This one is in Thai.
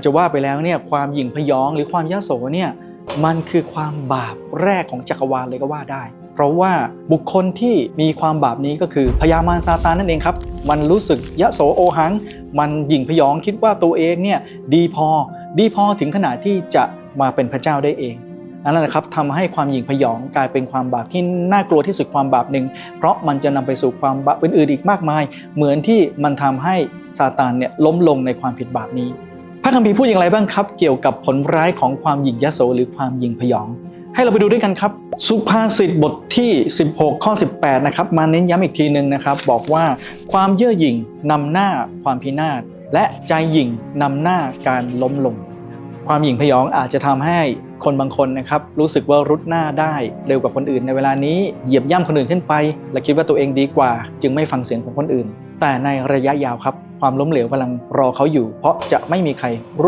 จะว่าไปแล้วเนี่ยความหยิ่งพยองหรือความยโสเนี่ยมันคือความบาปแรกของจักรวาลเลยก็ว่าได้ เพราะว่าบุคคลที่มีความบาปนี้ก็คือพญามารซาตานนั่นเองครับ มันรู้สึกยโสโอหัง มันหยิ่งพยองคิดว่าตัวเองเนี่ยดีพอดีพอถึงขนาดที่จะมาเป็นพระเจ้าได้เองนั่นแหละครับทำให้ความหยิ่งพยองกลายเป็นความบาปที่น่ากลัวที่สุดความบาปหนึ่ง เพราะมันจะนำไปสู่ความบาปอื่นๆอีกมากมาย เหมือนที่มันทำให้ซาตานเนี่ยล้มลงในความผิดบาปนี้ คัมภีร์พูดอย่างไรบ้างครับ เกี่ยวกับผลร้ายของความหยิ่งยโสหรือความหยิ่งพยอง ให้เราไปดูด้วยกันครับ สุภาษิตบทที่ 16 ข้อ 18 นะครับ มาเน้นย้ำอีกทีหนึ่งนะครับ บอกว่าความเย่อหยิ่งนำหน้าความพินาศและใจหยิ่งนำหน้าการล้มลง ความหยิ่งพยองอาจจะทำให้คนบางคนนะครับรู้สึกว่ารุดหน้าได้เร็วกว่าคนอื่นในเวลานี้เหยียบย่ำคนอื่นขึ้นไป และคิดว่าตัวเองดีกว่า จึงไม่ฟังเสียงของคนอื่น แต่ในระยะยาวครับ ความล้มเหลวกำลังรอเขาอยู่เพราะจะไม่มีใครร่วม